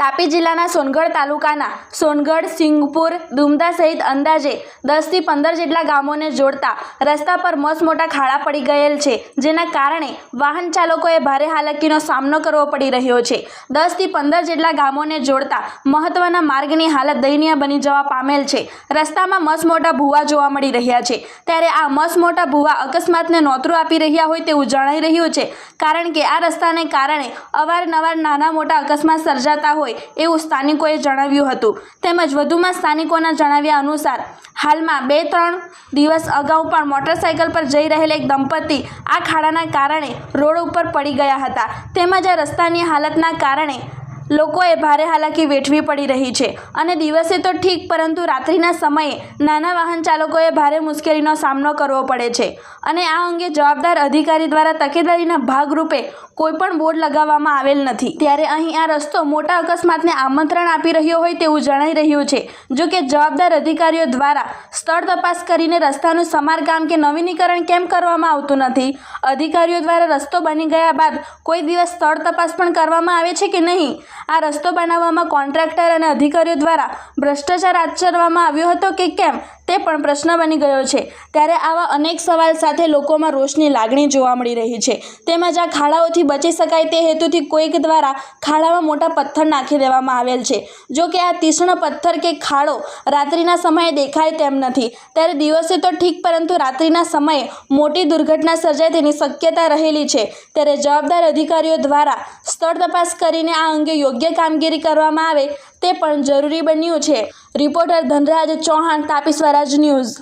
તાપી જિલ્લાના સોનગઢ તાલુકાના સોનગઢ, સિંગપુર, દુમદા સહિત અંદાજે દસથી પંદર જેટલા ગામોને જોડતા રસ્તા પર મસમોટા ખાડા પડી ગયેલ છે, જેના કારણે વાહન ચાલકોએ ભારે હાલાકીનો સામનો કરવો પડી રહ્યો છે. દસથી પંદર જેટલા ગામોને જોડતા મહત્વના માર્ગની હાલત દયનીય બની જવા પામેલ છે. રસ્તામાં મસમોટા મોટા ભૂવા જોવા મળી રહ્યા છે. ત્યારે આ મસમોટા મોટા ભૂવા અકસ્માતને નોતરું આપી રહ્યા હોય તેવું જણાઈ રહ્યું છે, કારણ કે આ રસ્તાને કારણે અવારનવાર નાના મોટા અકસ્માત સર્જાતા હોય એવું સ્થાનિકોએ જણાવ્યું હતું. તેમજ વધુમાં સ્થાનિકોના જણાવ્યા અનુસાર, હાલમાં બે ત્રણ દિવસ અગાઉ પણ મોટરસાઇકલ પર જઈ રહેલ એક દંપતી આ ખાડાના કારણે રોડ ઉપર પડી ગયા હતા. તેમજ આ રસ્તાની હાલતના કારણે લોકોએ ભારે હાલાકી વેઠવી પડી રહી છે. અને દિવસે તો ઠીક, પરંતુ રાત્રિના સમયે નાના વાહન ચાલકોએ ભારે મુશ્કેલીનો સામનો કરવો પડે છે. અને આ અંગે જવાબદાર અધિકારી દ્વારા તકેદારીના ભાગરૂપે કોઈપણ બોર્ડ લગાવવામાં આવેલ નથી. ત્યારે અહીં આ રસ્તો મોટા અકસ્માતને આમંત્રણ આપી રહ્યો હોય તેવું જણાઈ રહ્યું છે. જો કે જવાબદાર અધિકારીઓ દ્વારા સ્થળ તપાસ કરીને રસ્તાનું સમારકામ કે નવીનીકરણ કેમ કરવામાં આવતું નથી? અધિકારીઓ દ્વારા રસ્તો બની ગયા બાદ કોઈ દિવસ સ્થળ તપાસ પણ કરવામાં આવે છે કે નહીં? આ રસ્તો બનાવવામાં કોન્ટ્રાક્ટર અને અધિકારીઓ દ્વારા ભ્રષ્ટાચાર આચરવામાં આવ્યો હતો કે કેમ? તે પણ પ્રશ્ન બની ગયો છે. ત્યારે આવા અનેક સવાલ સાથે લોકોમાં રોષની લાગણી જોવા મળી રહી છે. તેમજ આ ખાડાઓથી બચી શકાય તે હેતુથી કોઈક દ્વારા ખાડામાં મોટા પથ્થર નાખી દેવામાં આવેલ છે. જો કે આ તીક્ષ્ણ પથ્થર કે ખાડો રાત્રિના સમયે દેખાય તેમ નથી. ત્યારે દિવસે તો ઠીક, પરંતુ રાત્રિના સમયે મોટી દુર્ઘટના સર્જાય તેની શક્યતા રહેલી છે. ત્યારે જવાબદાર અધિકારીઓ દ્વારા સ્થળ તપાસ કરીને આ અંગે યોગ્ય કામગીરી કરવામાં આવે તે પણ જરૂરી બન્યું છે. Reporter Dhanraj Chauhan, Tapi Swaraj news.